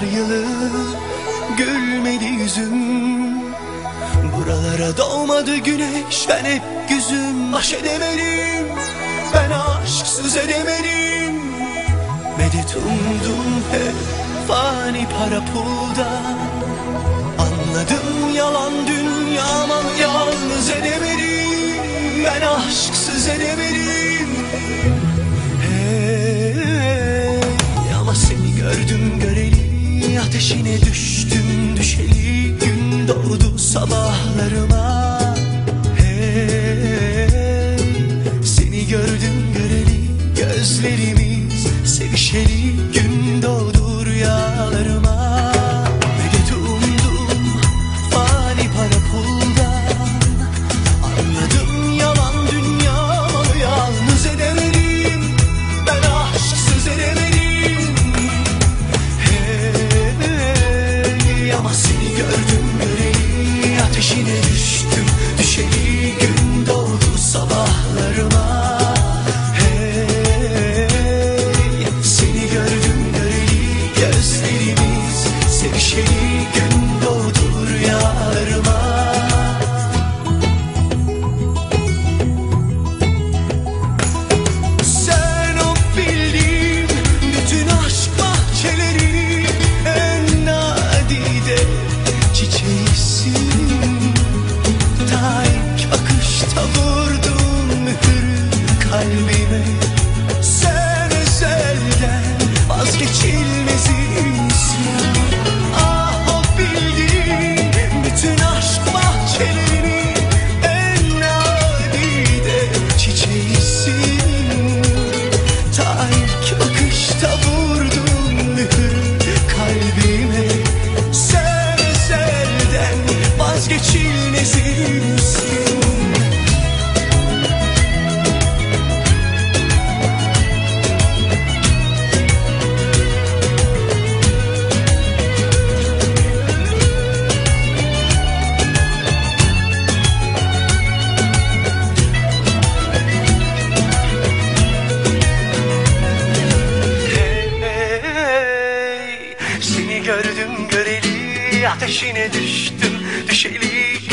Yıllar yılı gülmedi yüzüm. Buralara doğmadı güneş ben hep güzüm. Baş edemedim ben aşksız edemedim. Medet umdum hep fani para pulda Anladım yalan dünyama yalnız edemedim. Ben aşksız edemedim. Hey, ama seni gördüm göreli Ateşine düştüm düşeli Gün doğdu sabahlarıma göreli ateşine düştüm düşeli